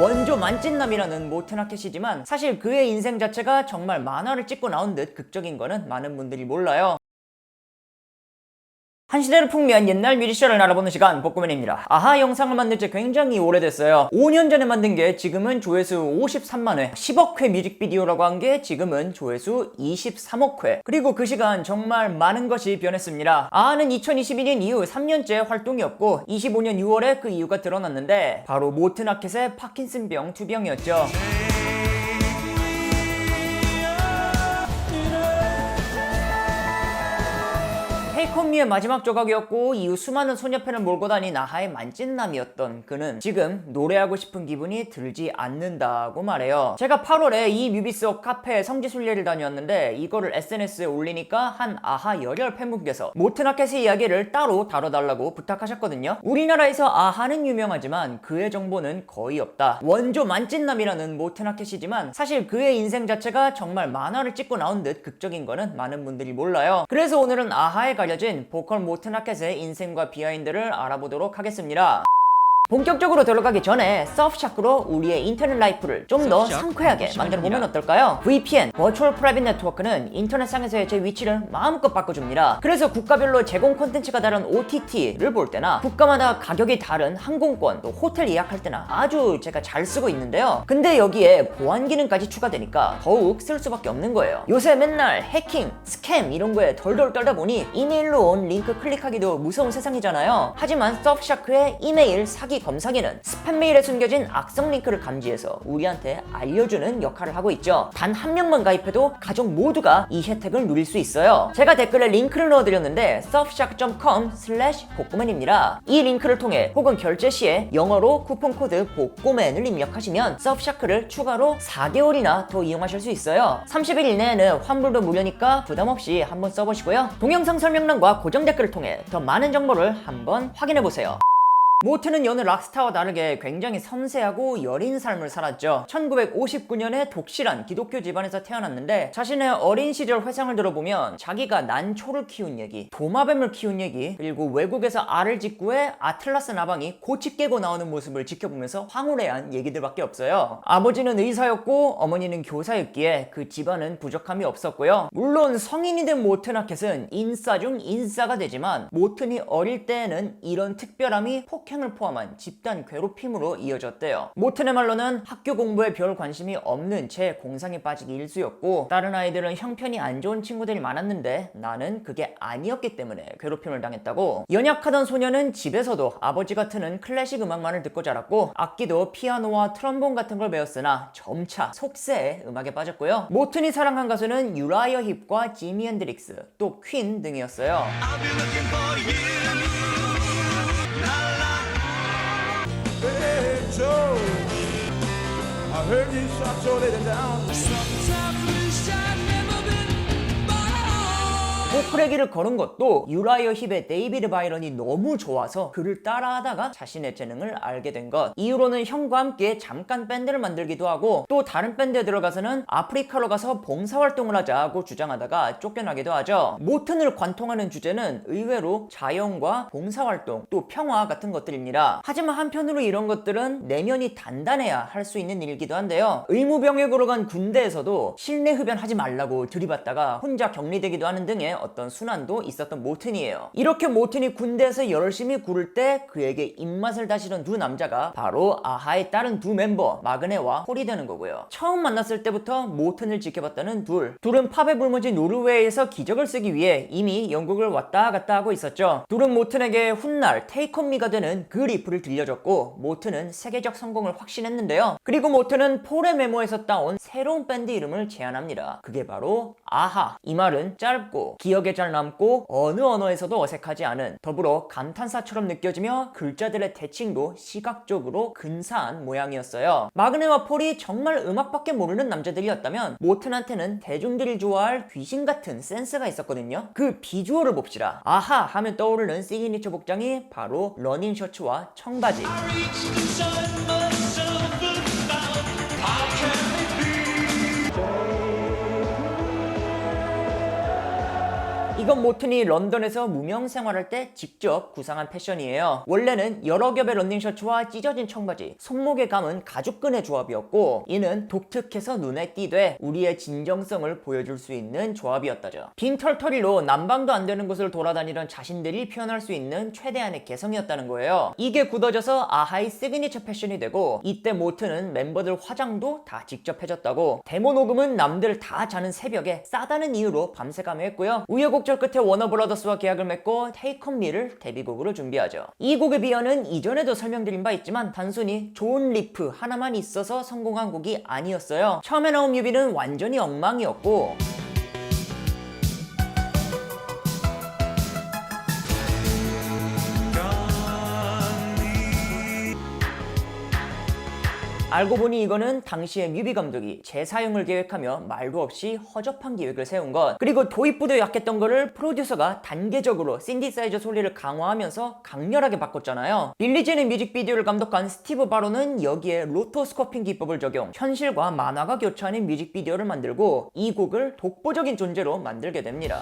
원조 만찢남이라는 모트나켓이지만 사실 그의 인생 자체가 정말 만화를 찍고 나온 듯 극적인 거는 많은 분들이 몰라요. 한 시대를 풍미한 옛날 뮤지션을 알아보는 시간 복구맨입니다. 아하 영상을 만든 지 굉장히 오래됐어요. 5년 전에 만든 게 지금은 조회수 53만 회, 10억 회 뮤직비디오라고 한 게 지금은 조회수 23억 회. 그리고 그 시간 정말 많은 것이 변했습니다. 아하는 2022년 이후 3년째 활동이 없고 25년 6월에 그 이유가 드러났는데 바로 모트나켓의 파킨슨병 투병이었죠. 온미의 마지막 조각이었고 이후 수많은 소녀팬을 몰고 다닌 아하의 만찢남이었던 그는 지금 노래하고 싶은 기분이 들지 않는다고 말해요. 제가 8월에 이 뮤비 속 카페 성지순례를 다녀왔는데 이거를 SNS에 올리니까 한 아하 열혈 팬분께서 모트나켓의 이야기를 따로 다뤄달라고 부탁하셨거든요. 우리나라에서 아하는 유명하지만 그의 정보는 거의 없다. 원조 만찢남이라는 모트나켓이지만 사실 그의 인생 자체가 정말 만화를 찍고 나온 듯 극적인 거는 많은 분들이 몰라요. 그래서 오늘은 아하에 가려진 보컬 모트나켓의 인생과 비하인드를 알아보도록 하겠습니다. 본격적으로 들어가기 전에 서프샤크로 우리의 인터넷 라이프를 좀 더 상쾌하게 만들어 보면. 어떨까요? VPN, Virtual Private Network는 인터넷상에서의 제 위치를 마음껏 바꿔줍니다. 그래서 국가별로 제공 콘텐츠가 다른 OTT를 볼 때나 국가마다 가격이 다른 항공권, 또 호텔 예약할 때나 아주 제가 잘 쓰고 있는데요. 근데 여기에 보안 기능까지 추가되니까 더욱 쓸 수밖에 없는 거예요. 요새 맨날 해킹, 스캠 이런 거에 덜덜 떨다 보니 이메일로 온 링크 클릭하기도 무서운 세상이잖아요. 하지만 서프샤크의 이메일 사기 검사기는 스팸 메일에 숨겨진 악성 링크를 감지해서 우리한테 알려주는 역할을 하고 있죠. 단 한 명만 가입해도 가족 모두가 이 혜택을 누릴 수 있어요. 제가 댓글에 링크를 넣어드렸는데 surfshark.com slash 복고맨입니다. 이 링크를 통해 혹은 결제 시에 영어로 쿠폰 코드 복고맨을 입력하시면 서프샤크를 추가로 4개월이나 더 이용하실 수 있어요. 30일 이내에는 환불도 무료니까 부담 없이 한번 써보시고요. 동영상 설명란과 고정 댓글을 통해 더 많은 정보를 한번 확인해 보세요. 모트는 여느 락스타와 다르게 굉장히 섬세하고 여린 삶을 살았죠. 1959년에 독실한 기독교 집안에서 태어났는데 자신의 어린 시절 회상을 들어보면 자기가 난초를 키운 얘기, 도마뱀을 키운 얘기, 그리고 외국에서 알을 직구해 아틀라스 나방이 고치 깨고 나오는 모습을 지켜보면서 황홀해한 얘기들밖에 없어요. 아버지는 의사였고 어머니는 교사였기에 그 집안은 부족함이 없었고요. 물론 성인이 된 모트나켓은 인싸 중 인싸가 되지만 모튼이 어릴 때에는 이런 특별함이 폭 행을 포함한 집단 괴롭힘으로 이어졌대요. 모튼의 말로는 학교 공부에 별 관심이 없는 채 공상에 빠지기 일쑤였고 다른 아이들은 형편이 안 좋은 친구들이 많았는데 나는 그게 아니었기 때문에 괴롭힘을 당했다고 연약하던 소녀는 집에서도 아버지가 트는 클래식 음악만을 듣고 자랐고 악기도 피아노와 트럼본 같은 걸 배웠으나 점차 속세에 음악에 빠졌고요. 모튼이 사랑한 가수는 유라이어 힙과 지미 핸드릭스 또 퀸 등이었어요. toe. I heard you shot your lady down. Sometimes 포크레 길을 걸은 것도 유라이어 힙의 데이비드 바이런이 너무 좋아서 그를 따라하다가 자신의 재능을 알게 된 것. 이후로는 형과 함께 잠깐 밴드를 만들기도 하고 또 다른 밴드에 들어가서는 아프리카로 가서 봉사활동을 하자고 주장하다가 쫓겨나기도 하죠. 모튼을 관통하는 주제는 의외로 자연과 봉사활동 또 평화 같은 것들입니다. 하지만 한편으로 이런 것들은 내면이 단단해야 할 수 있는 일이기도 한데요. 의무병역으로 간 군대에서도 실내 흡연하지 말라고 들이받다가 혼자 격리되기도 하는 등의 어떤 순환도 있었던 모튼이에요. 이렇게 모튼이 군대에서 열심히 구를 때 그에게 입맛을 다시던 두 남자가 바로 아하의 다른 두 멤버 마그네와 홀이 되는 거고요. 처음 만났을 때부터 모튼을 지켜봤다는 둘. 둘은 팝의 불모지 노르웨이에서 기적을 쓰기 위해 이미 영국을 왔다 갔다 하고 있었죠. 둘은 모튼에게 훗날 테이크온미가 되는 그 리프를 들려줬고 모튼은 세계적 성공을 확신했는데요. 그리고 모튼은 폴의 메모에서 따온 새로운 밴드 이름을 제안합니다. 그게 바로 아하. 이 말은 짧고 기억에 잘 남고 어느 언어에서도 어색하지 않은 더불어 감탄사처럼 느껴지며 글자들의 대칭도 시각적으로 근사한 모양이었어요. 마그네와 폴이 정말 음악밖에 모르는 남자들이었다면 모튼한테는 대중들이 좋아할 귀신 같은 센스가 있었거든요. 그 비주얼을 봅시다. 아하 하면 떠오르는 시그니처 복장이 바로 러닝 셔츠와 청바지. 이건 모튼이 런던에서 무명 생활할 때 직접 구상한 패션이에요. 원래는 여러 겹의 런닝 셔츠와 찢어진 청바지, 손목에 감은 가죽끈의 조합이었고 이는 독특해서 눈에 띄되 우리의 진정성을 보여줄 수 있는 조합이었다죠. 빈 털터리로 난방도 안 되는 곳을 돌아다니던 자신들이 표현할 수 있는 최대한의 개성이었다는 거예요. 이게 굳어져서 아하의 시그니처 패션이 되고 이때 모튼은 멤버들 화장도 다 직접 해줬다고 데모 녹음은 남들 다 자는 새벽에 싸다는 이유로 밤새 감회했고요. 우여곡절 끝에 워너브라더스와 계약을 맺고 테이크 온 미를 데뷔곡으로 준비하죠. 이 곡의 비어는 이전에도 설명드린 바 있지만 단순히 좋은 리프 하나만 있어서 성공한 곡이 아니었어요. 처음에 나온 뮤비는 완전히 엉망이었고 알고 보니 이거는 당시에 뮤비 감독이 재사용을 계획하며 말도 없이 허접한 계획을 세운 것. 그리고 도입부도 약했던 거를 프로듀서가 단계적으로 신디사이저 소리를 강화하면서 강렬하게 바꿨잖아요. 빌리진의 뮤직비디오를 감독한 스티브 바로는 여기에 로토스코핑 기법을 적용 현실과 만화가 교차하는 뮤직비디오를 만들고 이 곡을 독보적인 존재로 만들게 됩니다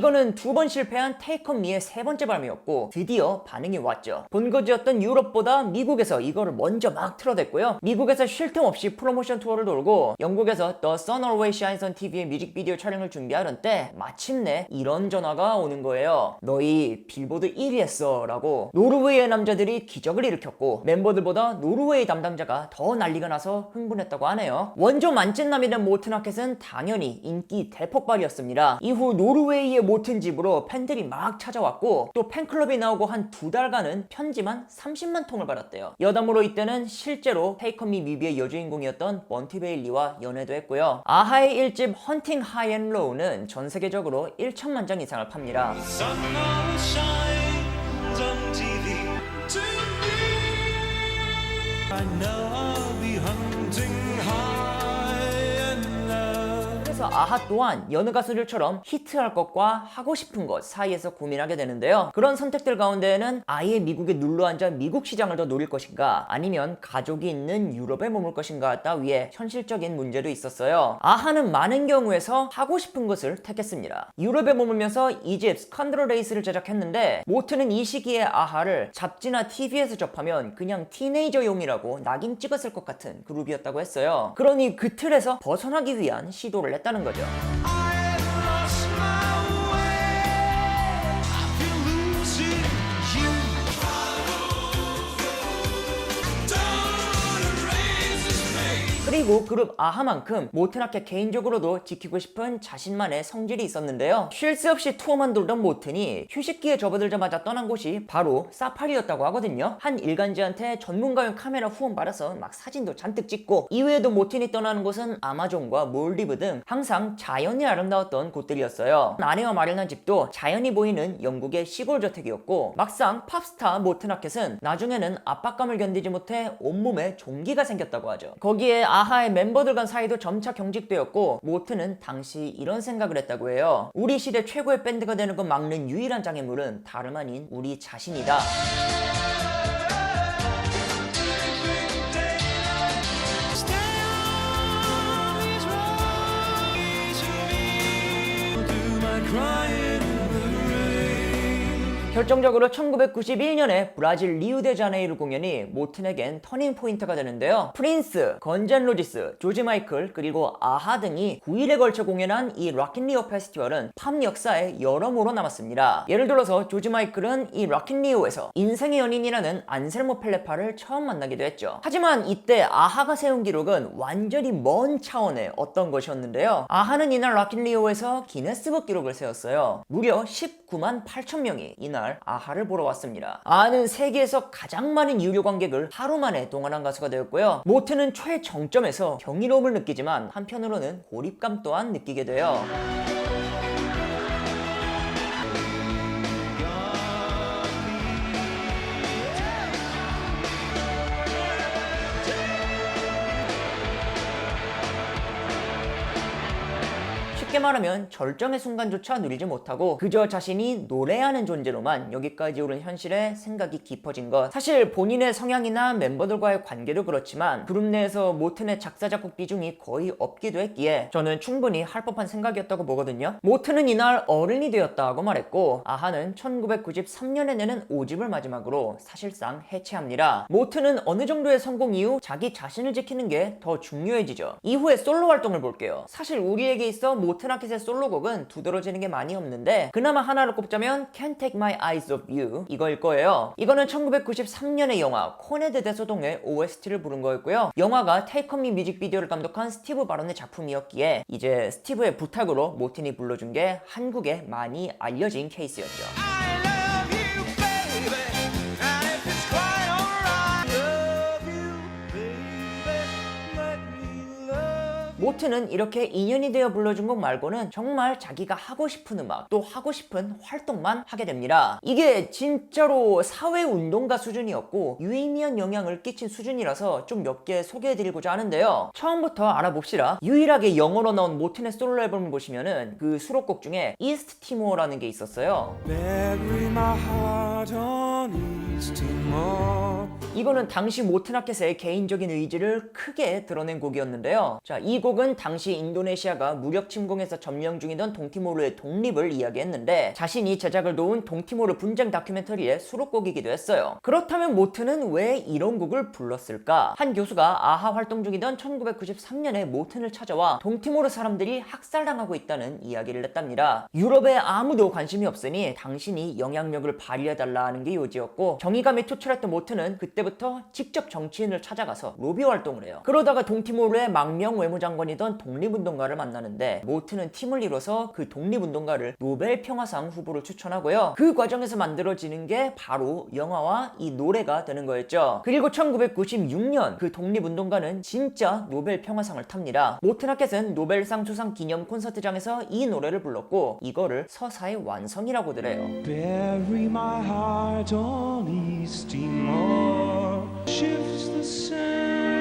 이거는 두 번 실패한 테이크온 미의 세 번째 발매였고 드디어 반응이 왔죠. 본거지였던 유럽보다 미국에서 이거를 먼저 막 틀어댔고요. 미국에서 쉴 틈 없이 프로모션 투어를 돌고 영국에서 The Sun Always Shines on TV의 뮤직비디오 촬영을 준비하던 때 마침내 이런 전화가 오는 거예요. 너희 빌보드 1위 했어 라고 노르웨이의 남자들이 기적을 일으켰고 멤버들보다 노르웨이 담당자가 더 난리가 나서 흥분했다고 하네요. 원조 만찢남이된 모트나켓은 당연히 인기 대폭발이었습니다. 이후 노르웨이의 모튼 집으로 팬들이 막 찾아왔고 또 팬클럽이 나오고 한 두 달간은 편지만 30만 통을 받았대요. 여담으로 이때는 실제로 테이커미 뮤비의 여주인공이었던 먼티베일리와 연애도 했고요. 아하의 1집 헌팅 하이앤로우는 전 세계적으로 1천만 장 이상을 팝니다. 아하 또한 여느 가수들처럼 히트할 것과 하고 싶은 것 사이에서 고민하게 되는데요. 그런 선택들 가운데에는 아예 미국에 눌러앉아 미국 시장을 더 노릴 것인가 아니면 가족이 있는 유럽에 머물 것인가 따위에 현실적인 문제도 있었어요. 아하는 많은 경우에서 하고 싶은 것을 택했습니다. 유럽에 머물면서 이집 스칸드럴 레이스를 제작했는데 모트는 이 시기에 아하를 잡지나 TV에서 접하면 그냥 티네이저용이라고 낙인 찍었을 것 같은 그룹이었다고 했어요. 그러니 그 틀에서 벗어나기 위한 시도를 했다는 거죠. 그리고 그룹 아하만큼 모튼학회 개인적으로도 지키고 싶은 자신만의 성질이 있었는데요. 쉴 새 없이 투어만 돌던 모튼이 휴식기에 접어들자마자 떠난 곳이 바로 사파리였다고 하거든요. 한 일간지한테 전문가용 카메라 후원 받아서 막 사진도 잔뜩 찍고 이외에도 모튼이 떠나는 곳은 아마존과 몰디브 등 항상 자연이 아름다웠던 곳들이었어요. 아내와 마련한 집도 자연이 보이는 영국의 시골 저택이었고 막상 팝스타 모튼 하켓은 나중에는 압박감을 견디지 못해 온몸에 종기가 생겼다고 하죠. 거기에 아하 의 멤버들 간 사이도 점차 경직되었고 모트는 당시 이런 생각을 했다고 해요. 우리 시대 최고의 밴드가 되는 걸 막는 유일한 장애물은 다름 아닌 우리 자신이다. 결정적으로 1991년에 브라질 리우데자네이루 공연이 모튼에겐 터닝 포인트가 되는데요. 프린스, 건젠 로지스, 조지 마이클 그리고 아하 등이 9일에 걸쳐 공연한 이 락킨리오 페스티벌은 팝 역사에 여러모로 남았습니다. 예를 들어서 조지 마이클은 이 락킨리오에서 인생의 연인이라는 안셀모 펠레파를 처음 만나기도 했죠. 하지만 이때 아하가 세운 기록은 완전히 먼 차원의 어떤 것이었는데요. 아하는 이날 락킨리오에서 기네스북 기록을 세웠어요. 무려 19만 8천 명이 이날 아하를 보러 왔습니다. 아하는 세계에서 가장 많은 유료 관객을 하루 만에 동원한 가수가 되었고요. 모트는 최정점에서 경이로움을 느끼지만 한편으로는 고립감 또한 느끼게 돼요. 말하면 절정의 순간조차 누리지 못하고 그저 자신이 노래하는 존재로만 여기까지 오른 현실에 생각이 깊어진 것. 사실 본인의 성향이나 멤버들과의 관계도 그렇지만 그룹 내에서 모튼의 작사 작곡 비중이 거의 없기도 했기에 저는 충분히 할 법한 생각이었다고 보거든요. 모튼은 이날 어른이 되었다고 말했고 아하는 1993년에 내는 5집을 마지막으로 사실상 해체합니다. 모튼은 어느 정도의 성공 이후 자기 자신을 지키는 게 더 중요해지죠. 이후에 솔로 활동을 볼게요. 사실 우리에게 있어 모튼 아켓의 솔로곡은 두드러지는 게 많이 없는데 그나마 하나를 꼽자면 Can't Take My Eyes Off You 이거일 거예요. 이거는 1993년의 영화 코네드 대소동의 OST를 부른 거였고요. 영화가 Take On Me 뮤직비디오를 감독한 스티브 바론의 작품이었기에 이제 스티브의 부탁으로 모튼이 불러준 게 한국에 많이 알려진 케이스였죠. 모트는 이렇게 인연이 되어 불러준 곡 말고는 정말 자기가 하고 싶은 음악 또 하고 싶은 활동만 하게 됩니다. 이게 진짜로 사회 운동가 수준이었고 유의미한 영향을 끼친 수준이라서 좀 몇 개 소개해드리고자 하는데요. 처음부터 알아봅시다. 유일하게 영어로 나온 모튼의 솔로 앨범을 보시면은 그 수록곡 중에 이스트 티모어라는 게 있었어요. 이거는 당시 모트나켓의 개인적인 의지를 크게 드러낸 곡이었는데요. 자, 이 곡은 당시 인도네시아가 무력 침공에서 점령 중이던 동티모르의 독립을 이야기했는데 자신이 제작을 도운 동티모르 분쟁 다큐멘터리의 수록곡이기도 했어요. 그렇다면 모트는 왜 이런 곡을 불렀을까? 한 교수가 아하 활동 중이던 1993년에 모튼을 찾아와 동티모르 사람들이 학살당하고 있다는 이야기를 했답니다. 유럽에 아무도 관심이 없으니 당신이 영향력을 발휘해달라는 게 요지였고 정의감이 투철했던 모트는 그때 부터 직접 정치인을 찾아가서 로비 활동을 해요. 그러다가 동티모르의 망명 외무장관이던 독립운동가를 만나는데 모트는 팀을 이뤄서 그 독립운동가를 노벨 평화상 후보로 추천하고요. 그 과정에서 만들어지는 게 바로 영화와 이 노래가 되는 거였죠. 그리고 1996년 그 독립운동가는 진짜 노벨 평화상을 탑니다. 모튼 하켓은 노벨상 수상 기념 콘서트장에서 이 노래를 불렀고 이거를 서사의 완성이라고들 해요. Shifts the sand.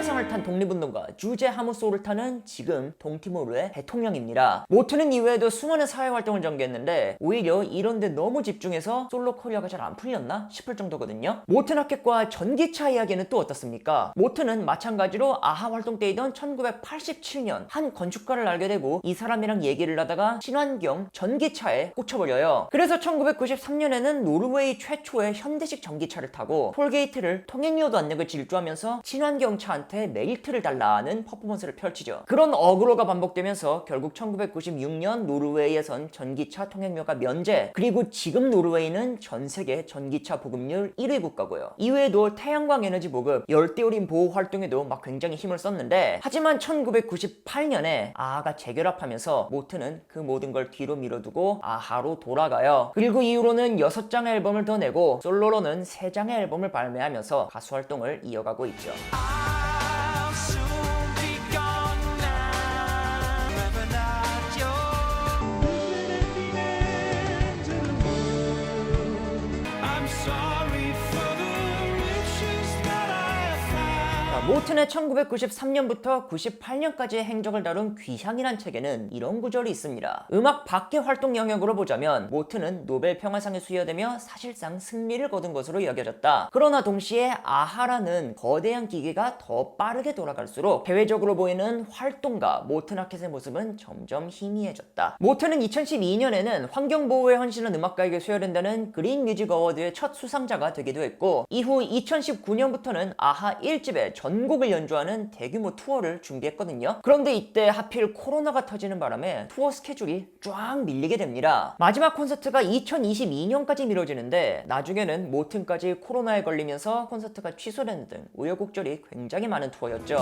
평화상을 탄 독립운동가 주제 하무소를 타는 지금 동티모르의 대통령입니다. 모트는 이외에도 수많은 사회활동을 전개했는데 오히려 이런데 너무 집중해서 솔로 커리어가 잘 안 풀렸나 싶을 정도거든요. 모튼 하켓과 전기차 이야기는 또 어떻습니까? 모트는 마찬가지로 아하 활동 때이던 1987년 한 건축가를 알게 되고 이 사람이랑 얘기를 하다가 친환경 전기차에 꽂혀버려요. 그래서 1993년에는 노르웨이 최초의 현대식 전기차를 타고 톨게이트를 통행료도 안 내고 질주하면서 친환경 차한 테 메리트를 달라는 퍼포먼스를 펼치죠. 그런 어그로가 반복되면서 결국 1996년 노르웨이에선 전기차 통행료가 면제 그리고 지금 노르웨이는 전 세계 전기차 보급률 1위 국가고요. 이외에도 태양광 에너지 보급, 열대우림 보호 활동에도 막 굉장히 힘을 썼는데 하지만 1998년에 아하가 재결합하면서 모트는 그 모든 걸 뒤로 밀어두고 아하로 돌아가요. 그리고 이후로는 6장의 앨범을 더 내고 솔로로는 3장의 앨범을 발매하면서 가수 활동을 이어가고 있죠. 모튼의 1993년부터 98년까지의 행적을 다룬 귀향이란 책에는 이런 구절이 있습니다. 음악 밖의 활동 영역으로 보자면 모튼은 노벨 평화상에 수여되며 사실상 승리를 거둔 것으로 여겨졌다. 그러나 동시에 아하라는 거대한 기계가 더 빠르게 돌아갈수록 대외적으로 보이는 활동가 모튼 하켓의 모습은 점점 희미해졌다. 모튼은 2012년에는 환경보호에 헌신한 음악가에게 수여된다는 그린 뮤직 어워드의 첫 수상자가 되기도 했고 이후 2019년부터는 아하 1집의 전 곡을 연주하는 대규모 투어를 준비했거든요. 그런데 이때 하필 코로나가 터지는 바람에 투어 스케줄이 쫙 밀리게 됩니다. 마지막 콘서트가 2022년까지 미뤄지는데 나중에는 모튼까지 코로나에 걸리면서 콘서트가 취소되는 등 우여곡절이 굉장히 많은 투어였죠.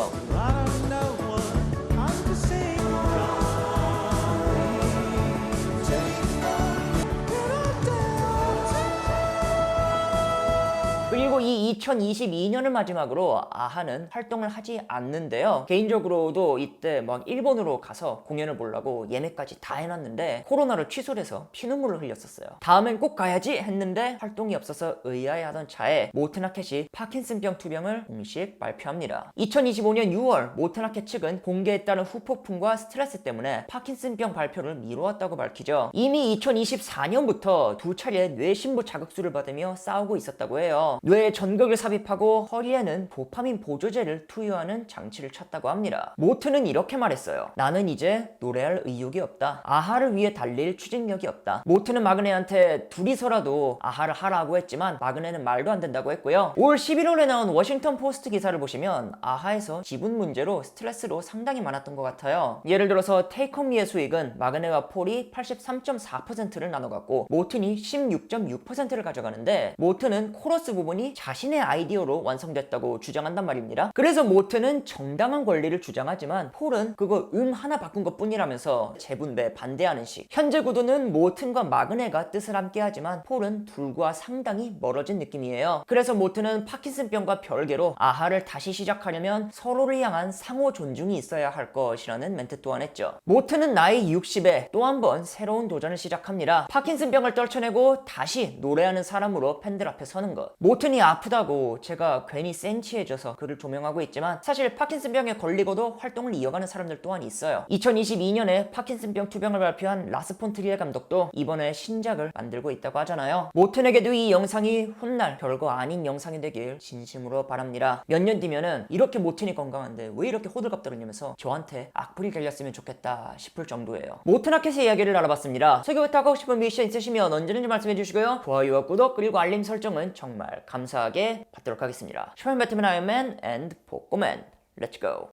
그리고 이 2022년을 마지막으로 아하는 활동을 하지 않는데요. 개인적으로도 이때 막 일본으로 가서 공연을 보려고 예매까지 다 해놨는데 코로나로 취소를 해서 피눈물을 흘렸었어요. 다음엔 꼭 가야지 했는데 활동이 없어서 의아해하던 차에 모트나켓이 파킨슨병 투병을 공식 발표합니다. 2025년 6월 모트나켓 측은 공개에 따른 후폭풍과 스트레스 때문에 파킨슨병 발표를 미루었다고 밝히죠. 이미 2024년부터 두 차례 뇌신부 자극수를 받으며 싸우고 있었다고 해요. 뇌에 전극을 삽입하고 허리에는 도파민 보조제를 투여하는 장치를 쳤다고 합니다. 모트는 이렇게 말했어요. 나는 이제 노래할 의욕이 없다. 아하를 위해 달릴 추진력이 없다. 모트는 마그네한테 둘이서라도 아하를 하라고 했지만 마그네는 말도 안 된다고 했고요. 올 11월에 나온 워싱턴 포스트 기사를 보시면 아하에서 지분 문제로 스트레스로 상당히 많았던 것 같아요. 예를 들어서 테이크홈미의 수익은 마그네와 폴이 83.4%를 나눠갖고 모튼이 16.6%를 가져가는데 모튼은 코러스 부분이 자신의 아이디어로 완성됐다고 주장한단 말입니다. 그래서 모튼은 정당한 권리를 주장하지만 폴은 그거 음 하나 바꾼 것 뿐이라면서 재분배 반대하는 식. 현재 구도는 모튼과 마그네가 뜻을 함께 하지만 폴은 둘과 상당히 멀어진 느낌이에요. 그래서 모튼은 파킨슨병과 별개로 아하를 다시 시작하려면 서로를 향한 상호 존중이 있어야 할 것이라는 멘트 또한 했죠. 모튼은 나이 60에 또 한 번 새로운 도전을 시작합니다. 파킨슨병을 떨쳐내고 다시 노래하는 사람으로 팬들 앞에 서는 것. 모튼이 아프다고 제가 괜히 센치해져서 그를 조명하고 있지만 사실 파킨슨병에 걸리고도 활동을 이어가는 사람들 또한 있어요. 2022년에 파킨슨병 투병을 발표한 라스 폰트리에 감독도 이번에 신작을 만들고 있다고 하잖아요. 모튼에게도 이 영상이 훗날 별거 아닌 영상이 되길 진심으로 바랍니다. 몇 년 뒤면은 이렇게 모튼이 건강한데 왜 이렇게 호들갑 떨었냐면서 저한테 악플이 달렸으면 좋겠다 싶을 정도예요. 모튼 아켓의 이야기를 알아봤습니다. 소개부터 하고 싶은 미션 있으시면 언제든지 말씀해 주시고요. 좋아요와 구독 그리고 알림 설정은 정말 감사 하게 받도록 하겠습니다. 쇼맨 배트맨 아이언맨 앤 복고맨 렛츠고